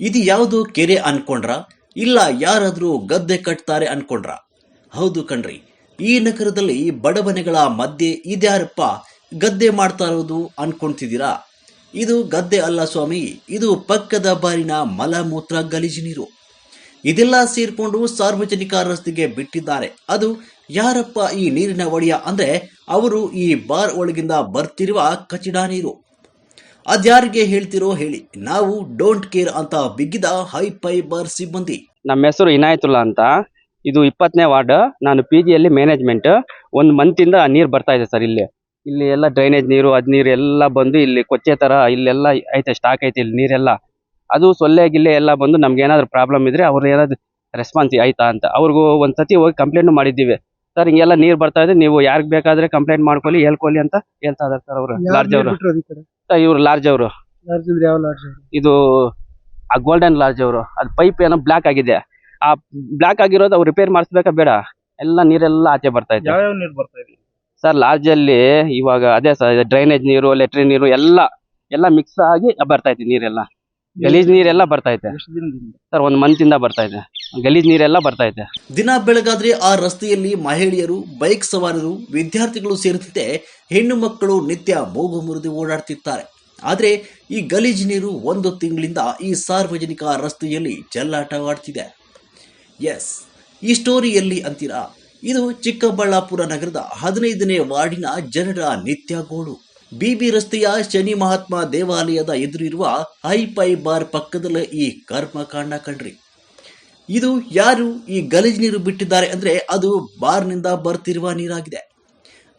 ಇದು ಯಾವುದು ಕೆರೆ ಅನ್ಕೊಂಡ್ರ? ಇಲ್ಲ ಯಾರಾದ್ರೂ ಗದ್ದೆ ಕಟ್ತಾರೆ ಅನ್ಕೊಂಡ್ರ? ಹೌದು ಕಣ್ರಿ, ಈ ನಗರದಲ್ಲಿ ಬಡವನೆಗಳ ಮಧ್ಯೆ ಇದ್ಯಾರಪ್ಪ ಗದ್ದೆ ಮಾಡ್ತಾ ಇರೋದು ಅನ್ಕೊಂತಿದ್ದೀರಾ? ಇದು ಗದ್ದೆ ಅಲ್ಲ ಸ್ವಾಮಿ, ಇದು ಪಕ್ಕದ ಬಾರಿನ ಮಲಮೂತ್ರ ಗಲೀಜು ನೀರು. ಇದೆಲ್ಲ ಸೇರ್ಕೊಂಡು ಸಾರ್ವಜನಿಕ ರಸ್ತೆಗೆ ಬಿಟ್ಟಿದ್ದಾರೆ. ಅದು ಯಾರಪ್ಪ ಈ ನೀರಿನ ಒಡೆಯ ಅಂದ್ರೆ ಅವರು ಈ ಬಾರ್ ಒಳಗಿಂದ ಬರ್ತಿರುವ ಕಚಡ ನೀರು. ಅದ್ಯಾರಿಗೆ ಹೇಳ್ತಿರೋ ಹೇಳಿ. ನಾವು ಡೋಂಟ್ ಕೇರ್ ಅಂತ ಬಿಗಿದ ಹೈ ಫೈಬರ್ ಬಾರ್ ಸಿಬ್ಬಂದಿ. ನಮ್ಮ ಹೆಸರು ಇನಾಯತುಲ್ಲಾ ಅಂತ. ಇದು ಇಪ್ಪತ್ತನೇ ವಾರ್ಡ್. ನಾನು ಪಿ ಜಿಯಲ್ಲಿ ಮ್ಯಾನೇಜ್ಮೆಂಟ್ ಒಂದು ಮಂತಿಂದ ನೀರು ಬರ್ತಾ ಇದೆ ಸರ್ ಇಲ್ಲಿ. ಇಲ್ಲಿ ಎಲ್ಲ ಡ್ರೈನೇಜ್ ನೀರು, ಅದ್ ನೀರು ಎಲ್ಲ ಬಂದು ಇಲ್ಲಿ ಕೊಚ್ಚೆ ತರ ಇಲ್ಲೆಲ್ಲ ಐತೆ ಸ್ಟಾಕ್ ಐತೆ ಇಲ್ಲಿ ನೀರೆಲ್ಲ. ಅದು ಸೊಳ್ಳೆ ಗಿಲ್ಲೆ ಎಲ್ಲ ಬಂದು ನಮ್ಗೆ ಏನಾದ್ರು ಪ್ರಾಬ್ಲಮ್ ಇದ್ರೆ ಅವ್ರು ಏನಾದ್ರು ರೆಸ್ಪಾನ್ಸ್ ಆಯ್ತಾ ಅಂತ. ಅವ್ರಿಗೂ ಒಂದ್ಸತಿ ಹೋಗಿ ಕಂಪ್ಲೇಂಟ್ ಮಾಡಿದ್ದೀವಿ. ಸರ್ ಹಿಂಗೆಲ್ಲ ನೀರು ಬರ್ತಾ ಇದೆ. ನೀವು ಯಾರಿಗ್ ಬೇಕಾದ್ರೆ ಕಂಪ್ಲೇಂಟ್ ಮಾಡ್ಕೊಳ್ಳಿ ಹೇಳ್ಕೊಳ್ಳಿ ಅಂತ ಹೇಳ್ತಾ ಇದಾರೆ ಸರ್ ಅವರು. ಲಾರ್ಜ್ ಅವರು. ಇವ್ರು ಲಾರ್ಜ್ ಅವರು. ಇದು ಆ ಗೋಲ್ಡನ್ ಲಾರ್ಜ್ ಅವರು. ಅದ್ ಪೈಪ್ ಏನೋ ಬ್ಲಾಕ್ ಆಗಿದೆ. ಆ ಬ್ಲಾಕ್ ಆಗಿರೋದು ಅವ್ರು ರಿಪೇರ್ ಮಾಡಿಸ್ಬೇಕಾ ಬೇಡ. ಎಲ್ಲ ನೀರೆಲ್ಲ ಆಚೆ ಬರ್ತಾ ಇದೆ. ಸರ್ ಲಾರ್ಜ್ ಅಲ್ಲಿ ಇವಾಗ ಅದೇ ಸರ್ ಡ್ರೈನೇಜ್ ನೀರು ಲೆಟ್ರಿನ್ ನೀರು ಎಲ್ಲ ಎಲ್ಲ ಮಿಕ್ಸ್ ಆಗಿ ಬರ್ತಾ ಇದೆ ನೀರೆಲ್ಲ. ಗಲೀಜ್ ನೀರೆಲ್ಲ ಬರ್ತಾ ಇದೆ. ಸರ್ ಒಂದ್ ಮಂತ್ ಇಂದ ಬರ್ತಾ ಇದೆ. ಗಲೀಜ್ ನೀರೆಲ್ಲ ಬರ್ತಾ ಇದೆ. ದಿನ ಬೆಳಗಾದ್ರೆ ಆ ರಸ್ತೆಯಲ್ಲಿ ಮಹಿಳೆಯರು, ಬೈಕ್ ಸವಾರರು, ವಿದ್ಯಾರ್ಥಿಗಳು ಸೇರಿದಂತೆ ಹೆಣ್ಣು ಮಕ್ಕಳು ನಿತ್ಯ ಮೂಗು ಮುರಿದು ಓಡಾಡ್ತಿರ್ತಾರೆ. ಆದರೆ ಈ ಗಲೀಜು ನೀರು ಒಂದು ತಿಂಗಳಿಂದ ಈ ಸಾರ್ವಜನಿಕ ರಸ್ತೆಯಲ್ಲಿ ಚೆಲ್ಲಾಟವಾಡ್ತಿದೆ ಎಸ್, ಈ ಸ್ಟೋರಿಯಲ್ಲಿ ಅಂತೀರಾ? ಇದು ಚಿಕ್ಕಬಳ್ಳಾಪುರ ನಗರದ ಹದಿನೈದನೇ ವಾರ್ಡಿನ ಜನರ ನಿತ್ಯ ಗೋಳು ಬಿಬಿ ರಸ್ತೆಯ ಶನಿ ಮಹಾತ್ಮ ದೇವಾಲಯದ ಎದುರಿರುವ ಹೈಪೈ ಬಾರ್ ಪಕ್ಕದಲ್ಲೇ ಈ ಕರ್ಮಕಾಂಡ ಕಣ್ರಿ ಇದು ಯಾರು ಈ ಗಲೀಜು ನೀರು ಬಿಟ್ಟಿದ್ದಾರೆ ಅಂದ್ರೆ ಅದು ಬಾರ್ನಿಂದ ಬರ್ತಿರುವ ನೀರಾಗಿದೆ.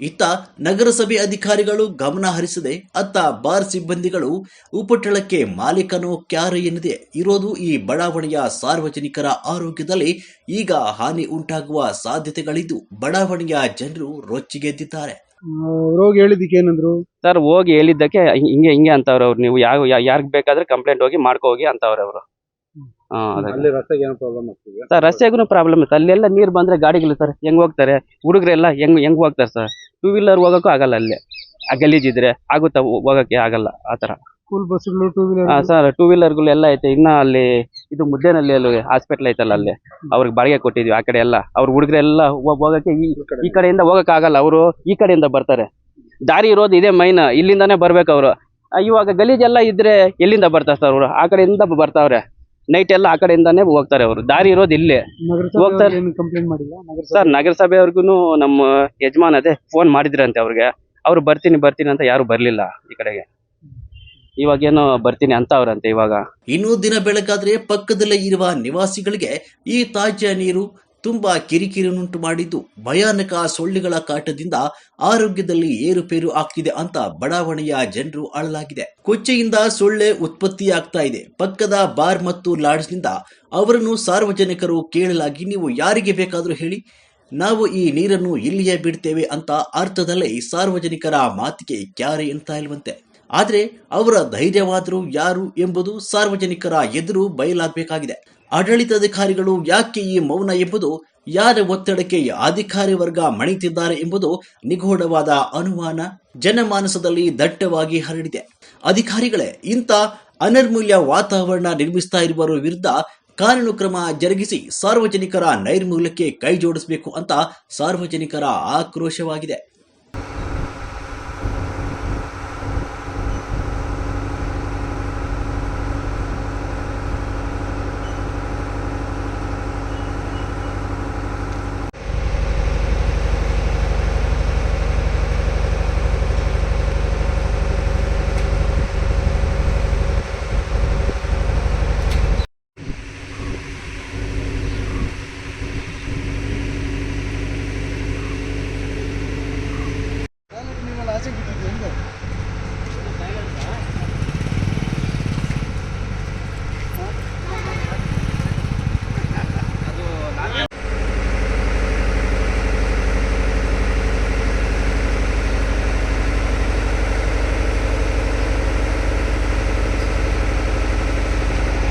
ಇತ್ತ ನಗರಸಭೆ ಅಧಿಕಾರಿಗಳು ಗಮನ ಹರಿಸದೆ ಅತ್ತ ಬಾರ್ ಸಿಬ್ಬಂದಿಗಳು ಉಪಟಳಕ್ಕೆ ಮಾಲೀಕನೋ ಕ್ಯಾರೆ ಎನ್ನದೆ. ಇರೋದು ಈ ಬಡಾವಣೆಯ ಸಾರ್ವಜನಿಕರ ಆರೋಗ್ಯದಲ್ಲಿ ಈಗ ಹಾನಿ ಉಂಟಾಗುವ ಸಾಧ್ಯತೆಗಳಿದ್ದು ಬಡಾವಣೆಯ ಜನರು ರೊಚ್ಚಿಗೆದ್ದಿದ್ದಾರೆ. ಹೋಗಿ ಹೇಳಿದ್ದಕ್ಕೆ ಏನಂದ್ರು? ಸರ್ ಹೋಗಿ ಹೇಳಿದ್ದಕ್ಕೆ ಹಿಂಗೆ- ಹಿಂಗೆ ಅಂತವ್ರೆ ಅವ್ರು. ನೀವು ಯಾವ ಯಾರಿಗ್ ಬೇಕಾದ್ರೆ ಕಂಪ್ಲೇಂಟ್ ಹೋಗಿ ಮಾಡ್ಕೊ ಹೋಗಿ ಅಂತವ್ರೆ ಅವರು. ಹಾ ಅದೇ ರಸ್ತೆಗೆ ಏನೋ ಪ್ರಾಬ್ಲಮ್ ಆಗ್ತಿದೆ ಸರ್ ರಸ್ತೆಗೂ ಪ್ರಾಬ್ಲಮ್ ಇತ್ತು ಅಲ್ಲೆಲ್ಲ ನೀರು ಬಂದ್ರೆ ಗಾಡಿಗಳು ಸರ್ ಹೆಂಗ್ ಹೋಗ್ತಾರೆ? ಹುಡುಗರೆಲ್ಲ ಹೆಂಗ್ ಹೆಂಗ್ ಹೋಗ್ತಾರೆ ಸರ್? ಟೂ ವೀಲರ್ ಹೋಗಕ್ಕೂ ಆಗಲ್ಲ ಅಲ್ಲಿ. ಆ ಗಲೀಜಿದ್ರೆ ಆಗುತ್ತಾ ಹೋಗಕ್ಕೆ ಆಗಲ್ಲ ಆ ತರ ಸ್ಕೂಲ್ ಬಸ್ಗಳು ಟೂ ವೀಲರ್ ಹಾ ಸರ್ ಟೂ ವೀಲರ್ಗಳು ಎಲ್ಲ ಐತೆ. ಇನ್ನ ಅಲ್ಲಿ ಇದು ಮುದ್ದೇನಲ್ಲಿ ಅಲ್ಲಿ ಹಾಸ್ಪಿಟಲ್ ಐತಲ್ಲ ಅಲ್ಲಿ. ಅವ್ರಿಗೆ ಬಾಡಿಗೆ ಕೊಟ್ಟಿದ್ವಿ ಆ ಕಡೆ ಎಲ್ಲ. ಅವ್ರ ಹುಡುಗರೆಲ್ಲ ಹೋಗಕ್ಕೆ ಈ ಈ ಕಡೆಯಿಂದ. ಹೋಗಕ್ ಆಗಲ್ಲ. ಅವರು ಈ ಕಡೆಯಿಂದ ಬರ್ತಾರೆ. ದಾರಿ ಇರೋದು ಇದೇ ಮೈನ್ ಇಲ್ಲಿಂದಾನೇ ಬರ್ಬೇಕು ಅವರು. ಇವಾಗ ಗಲೀಜೆಲ್ಲ ಇದ್ರೆ ಎಲ್ಲಿಂದ ಬರ್ತಾರೆ ಸರ್ ಅವರು? ಆ ಕಡೆಯಿಂದ ಬರ್ತಾವ್ರೆ. ನೈಟ್ ಎಲ್ಲ ಆ ಕಡೆಯಿಂದಾನೇ ಹೋಗ್ತಾರೆ ಅವರು. ದಾರಿ ಇರೋದು ಇಲ್ಲೇ. ನಗರಸಭೆ ಹೋಗ್ತಾರೆ. ಕಂಪ್ಲೇಂಟ್ ಮಾಡಿಲ್ಲ? ಸರ್ ನಗರಸಭೆಯವ್ರಿಗೂ ನಮ್ಮ ಯಜಮಾನ್ ಅದೇ ಫೋನ್ ಮಾಡಿದ್ರಂತೆ ಅವ್ರಿಗೆ. ಅವ್ರು ಬರ್ತೀನಿ ಬರ್ತೀನಿ ಅಂತ ಯಾರು ಬರ್ಲಿಲ್ಲ ಈ ಕಡೆಗೆ. ಇವಾಗ ಏನೋ ಬರ್ತೀನಿ ಅಂತ ಅವ್ರಂತೆ ಇವಾಗ. ಇನ್ನೂ ದಿನ ಬೆಳಕಾದ್ರೆ ಪಕ್ಕದಲ್ಲೇ ಇರುವ ನಿವಾಸಿಗಳಿಗೆ ಈ ತಾಜಾ ನೀರು ತುಂಬಾ ಕಿರಿಕಿರಿಯನ್ನುಂಟು ಮಾಡಿದ್ದು ಭಯಾನಕ ಸೊಳ್ಳೆಗಳ ಕಾಟದಿಂದ ಆರೋಗ್ಯದಲ್ಲಿ ಏರುಪೇರು ಆಗ್ತಿದೆ ಅಂತ ಬಡಾವಣೆಯ ಜನರು ಅಳಲಾಗಿದೆ. ಕೊಚ್ಚೆಯಿಂದ ಸೊಳ್ಳೆ ಉತ್ಪತ್ತಿಯಾಗ್ತಾ ಇದೆ. ಪಕ್ಕದ ಬಾರ್ ಮತ್ತು ಲಾಡ್ಜ್ನಿಂದ ಅವರನ್ನು ಸಾರ್ವಜನಿಕರು ಕೇಳಲಾಗಿ ನೀವು ಯಾರಿಗೆ ಬೇಕಾದರೂ ಹೇಳಿ, ನಾವು ಈ ನೀರನ್ನು ಇಲ್ಲಿಯೇ ಬಿಡ್ತೇವೆ ಅಂತ ಅರ್ಥದಲ್ಲೇ ಸಾರ್ವಜನಿಕರ ಮಾತಿಗೆ ಕ್ಯಾರೆ ಅಂತ ಇಲ್ವಂತೆ. ಆದರೆ ಅವರ ಧೈರ್ಯವಾದರೂ ಯಾರು ಎಂಬುದು ಸಾರ್ವಜನಿಕರ ಎದುರು ಬಯಲಾಗಬೇಕಾಗಿದೆ. ಆಡಳಿತಾಧಿಕಾರಿಗಳು ಯಾಕೆ ಈ ಮೌನ ಎಂಬುದು ಯಾರ ಒತ್ತಡಕ್ಕೆ ಅಧಿಕಾರಿ ವರ್ಗ ಮಣಿತಿದ್ದಾರೆ ಎಂಬುದು ನಿಗೂಢವಾದ ಅನುಮಾನ. ಜನಮಾನಸದಲ್ಲಿ ದಟ್ಟವಾಗಿ ಹರಡಿದೆ. ಅಧಿಕಾರಿಗಳೇ, ಇಂಥ ಅನರ್ಮೂಲ್ಯ ವಾತಾವರಣ ನಿರ್ಮಿಸ್ತಾ ಇರುವವರ ವಿರುದ್ಧ ಕಾನೂನು ಕ್ರಮ ಜರುಗಿಸಿ ಸಾರ್ವಜನಿಕರ ನೈರ್ಮೂಲ್ಯಕ್ಕೆ ಕೈ ಜೋಡಿಸಬೇಕು ಅಂತ ಸಾರ್ವಜನಿಕರ ಆಕ್ರೋಶವಾಗಿದೆ.